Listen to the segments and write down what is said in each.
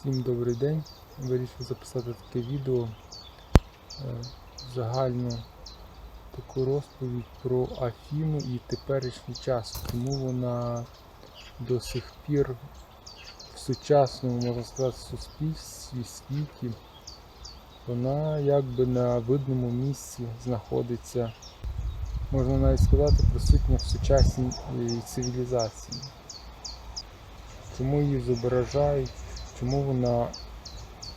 Всім добрий день. Вирішив записати таке відео е, загальну таку розповідь про Афіну і теперішній час. Чому вона до сих пір в сучасному, можна сказати, суспільстві, світі, вона якби на видному місці знаходиться, можна навіть сказати, присутня в сучасній е, цивілізації. Чому її зображають, чому вона е,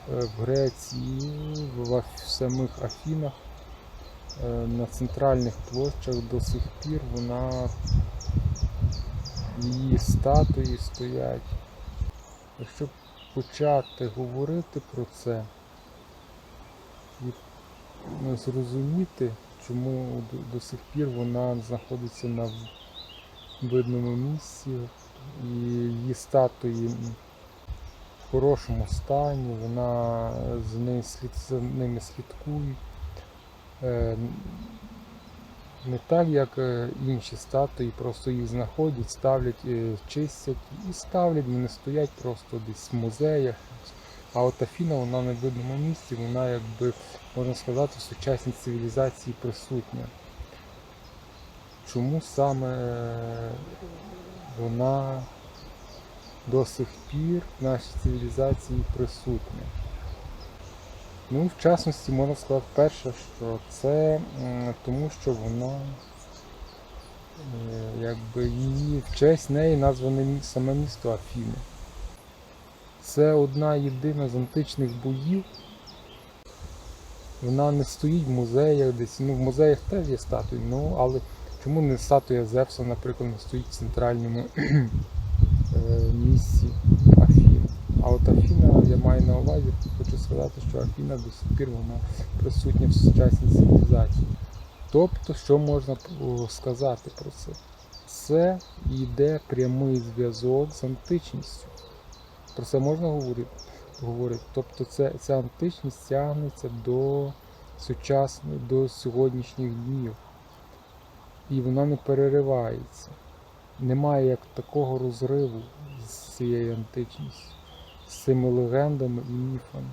в Греції, в самих Афінах, е, на центральних площах до сих пір вона її статуї стоять. Якщо почати говорити про це і ну, зрозуміти, чому до, сих пір вона знаходиться на видному місці, і її статуї хорошому стані, вона за, нею слід, за ними слідкують. Е, Не так, як е, інші статуї, просто їх знаходять, ставлять, е, чистять і ставлять, вони стоять просто десь в музеях. А от Афіна, вона на видному місці, вона якби, можна сказати, в сучасній цивілізації присутня. Чому саме вона до сих пір в нашій цивілізації присутня? Ну, в частності можна сказати перше, що це тому, що вона е, якби її в честь неї назване саме місто Афіни. Це одна єдина з античних боїв. Вона не стоїть в музеях десь. Ну, в музеях теж є статуї, ну але чому не статуя Зевса, наприклад, не стоїть в центральному місці Афін? А от Афіна, я маю на увазі, хочу сказати, що Афіна до сих пір вона присутня в сучасній цивілізації. Тобто, що можна сказати про це? Це йде прямий зв'язок з античністю. Про це можна говорити? говорити. Тобто це, ця античність тягнеться до сучасних, до сьогоднішніх днів. І вона не переривається. Немає як такого розриву з цією античністю, з цими легендами і міфами.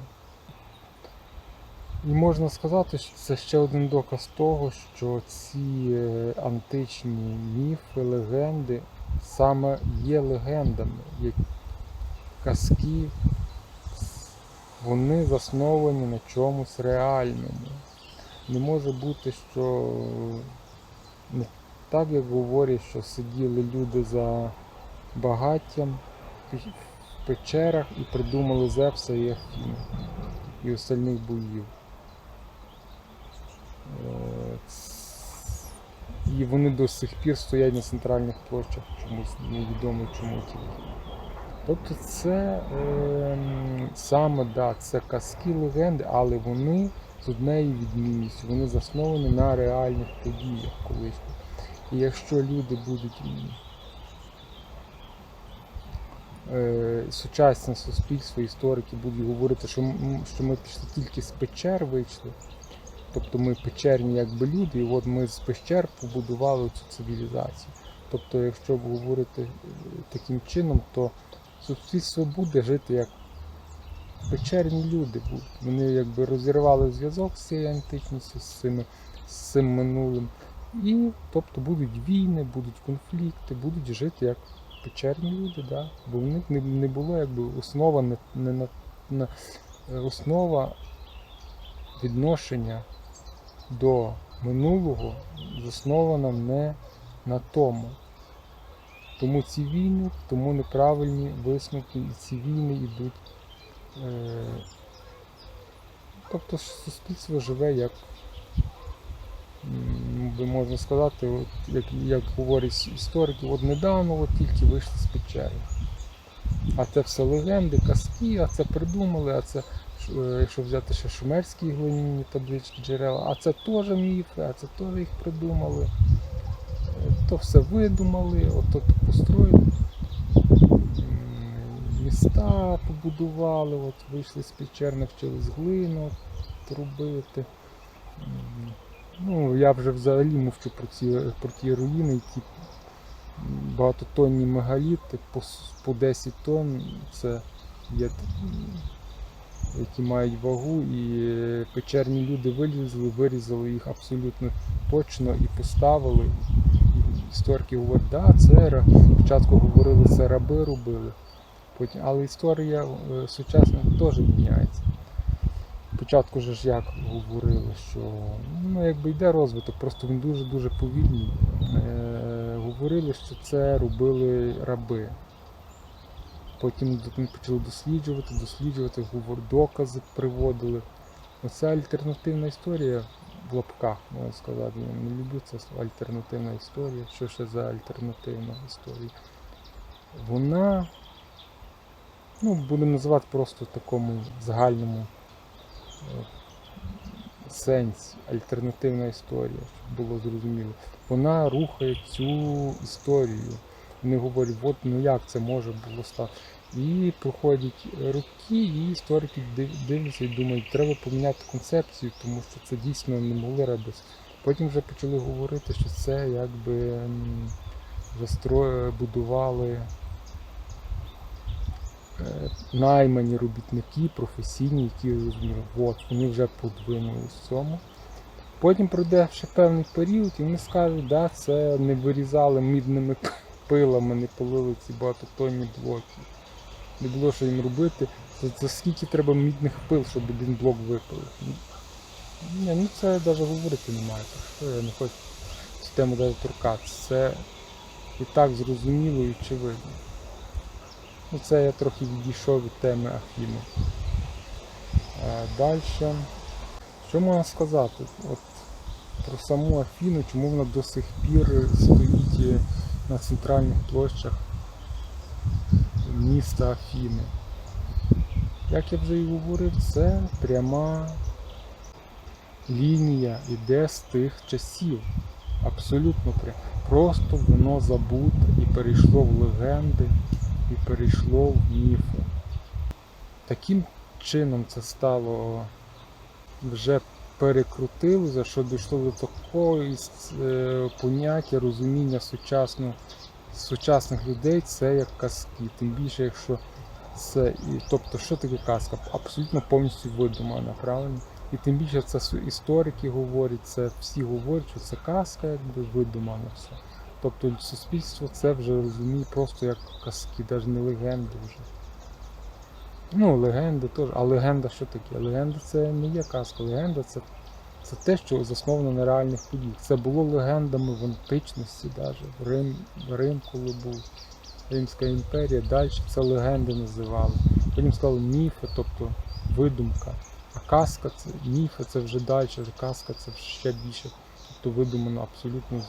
І можна сказати, що це ще один доказ того, що ці е, античні міфи, легенди саме є легендами, як казки, вони засновані на чомусь реальному. Не може бути, що так, як говорять, що сиділи люди за багаттям в печерах і придумали Зевса і Афіну і остальних боїв. Е, І вони до сих пір стоять на центральних площах, чомусь невідомо чому тільки. Тобто це ем, саме да, це казки легенди, але вони з однією відмінністю, вони засновані на реальних подіях колишніх. І якщо люди будуть е, сучасне суспільство, історики будуть говорити, що, що ми пішли тільки з печер вийшли, тобто ми печерні якби люди, і от ми з печер побудували цю цивілізацію. Тобто, якщо говорити е, таким чином, то суспільство буде жити як печерні люди. Вони якби розірвали зв'язок з цією античністю, з, цими, з цим минулим. І тобто будуть війни, будуть конфлікти, будуть жити як печерні люди, да? бо в них не, не було якби основа не, не на, на основа відношення до минулого заснована не на тому. Тому ці війни, тому неправильні висновки, і ці війни йдуть. Е, тобто суспільство живе як, би можна сказати, от, як, як говорять історики, от недавно от тільки вийшли з печери. А це все легенди, казки, а це придумали, а це, е, якщо взяти ще шумерські глиняні таблички джерела, а це теж міфи, а це теж їх придумали. Е, То все видумали, ото построїли. Міста побудували, от вийшли з печер, навчились глину робити. Ну, я вже взагалі мовчу про ці, про ті руїни, які багатотонні мегаліти по, по 10 тонн. Це є, які мають вагу, і печерні люди вилізли, вирізали їх абсолютно точно і поставили. Історики говорять, да, це спочатку говорили, це раби робили. Потім, але історія е, сучасна теж міняється. Спочатку ж як говорили, що ну, якби йде розвиток, просто він дуже-дуже повільний. Е, говорили, що це робили раби. Потім почали досліджувати, досліджувати, докази приводили. Оця альтернативна історія в лапках, можна сказати. Я не люблю це альтернативна історія. Що ще за альтернативна історія? Вона, ну, будемо називати просто в такому загальному сенсі, альтернативна історія, щоб було зрозуміло. Вона рухає цю історію. Вони говорять, от ну як це може було стати. І проходять роки, і історики дивляться і думають, треба поміняти концепцію, тому що це дійсно не могли робити. Потім вже почали говорити, що це якби м, застро... будували наймані робітники, професійні, які от вони вже подвинулись в цьому. Потім пройде ще певний період, і вони скажуть, да, це не вирізали мідними пилами, не полили ці багатотонні блоки. Не було що їм робити. За скільки треба мідних пил, щоб один блок випилив? Ні, ну це навіть говорити немає. Так що я не хочу цю тему навіть торкатися. Це і так зрозуміло і очевидно. Ну це я трохи відійшов від теми Афіни. Далі. Що можна сказати? От про саму Афіну, чому вона до сих пір стоїть е, на центральних площах міста Афіни. Як я вже і говорив, це пряма лінія іде з тих часів. Абсолютно прямо. Просто воно забуте і перейшло в легенди, і перейшло в міфи. Таким чином це стало вже перекрутилося, що дійшло до такого е, поняття розуміння сучасного сучасних людей це як казки. Тим більше, якщо це тобто, що таке казка? Абсолютно повністю видумана, правильно? І тим більше це історики говорять, це всі говорять, що це казка, якби видумана все. Тобто суспільство це вже розуміє просто як казки, навіть не легенди вже. Ну, легенди теж. А легенда що таке? Легенда це не є казка. Легенда це, це те, що засновано на реальних подіях. Це було легендами в античності, навіть Рим, Рим, коли був Римська імперія, далі це легенди називали. Потім сказали міфи, тобто видумка. А казка це міфи, це вже далі, казка це ще більше. Тобто видумано абсолютно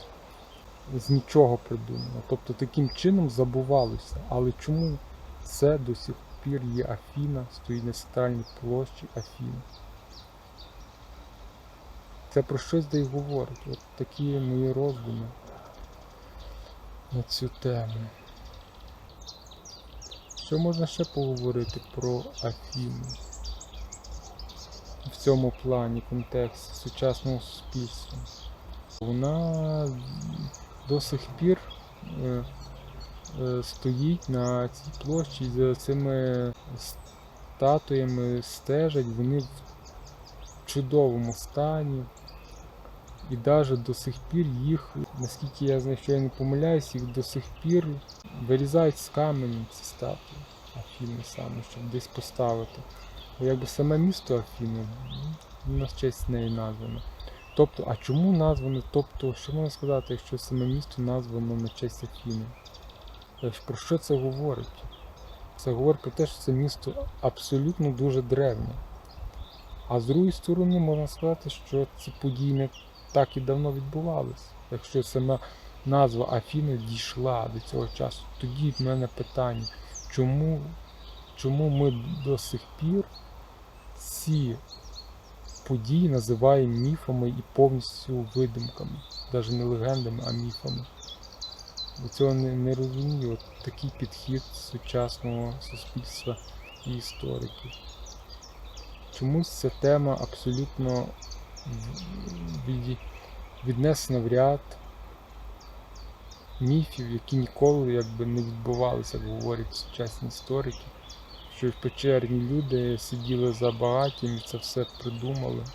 з, нічого придумано. Тобто таким чином забувалося. Але чому це до сих пір є Афіна, стоїть на центральній площі Афіни? Це про щось де й говорить. От такі мої роздуми на цю тему. Що можна ще поговорити про Афіну в цьому плані, контексті сучасного суспільства? Вона до сих пір е, е, стоїть на цій площі за цими статуями стежать, вони в чудовому стані. І навіть до сих пір їх, наскільки я знаю, що я не помиляюсь, їх до сих пір вирізають з каменю ці статуї Афіни саме, щоб десь поставити. Бо якби саме місто Афіни, ну, на честь неї названо. Тобто, а чому названо? Тобто, що можна сказати, якщо саме місто названо на честь Афіни? Е, Про що це говорить? Це говорить про те, що це місто абсолютно дуже древнє. А з другої сторони можна сказати, що ці події не так і давно відбувалися. Якщо сама назва Афіни дійшла до цього часу, тоді в мене питання, чому, чому ми до сих пір ці події називаємо міфами і повністю видумками, навіть не легендами, а міфами. До цього не, не розумію. От такий підхід сучасного суспільства і істориків. Чомусь ця тема абсолютно від, віднесена в ряд міфів, які ніколи якби не відбувалися, як говорять сучасні історики, що печерні люди сиділи за багатім і це все придумали.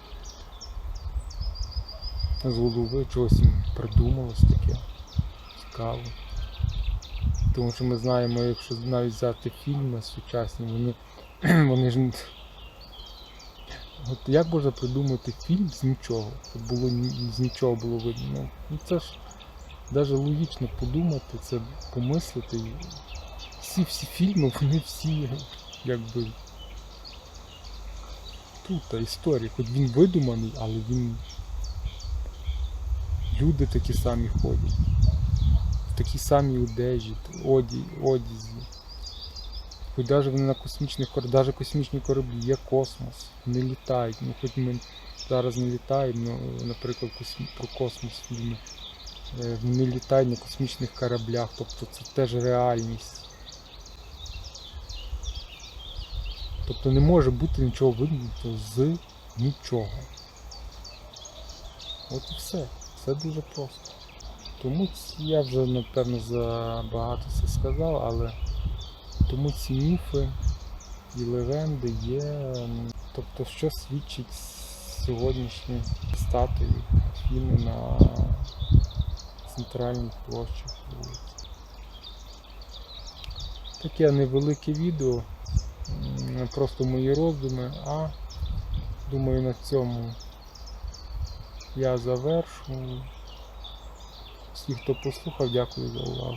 З голови чогось їм придумалось таке. Цікаво. Тому що ми знаємо, якщо навіть взяти фільми сучасні, вони, вони ж. От як можна придумати фільм з нічого? Було з нічого було видно. Ну, ну це ж навіть логічно подумати, це помислити. Всі всі фільми, вони всі якби тут та історія. Хоч він видуманий, але він. Люди такі самі ходять. В такій самій одежі, оді, одязі. Хоч навіть вони на космічних кораблях, навіть космічні кораблі, є космос, вони літають. Ну хоч ми зараз не літаємо, ну, наприклад, про космос фільми. Е, Вони літають на космічних кораблях, тобто це теж реальність. Тобто не може бути нічого виникнуто з нічого. От і все. Це дуже просто. Тому я вже напевно забагато це сказав, але тому ці міфи і легенди є. Тобто, що свідчить сьогоднішні статуї Афіни на центральних площах. Таке невелике відео, м, просто мої роздуми, а думаю на цьому я завершу. Всі, хто послухав, дякую за увагу.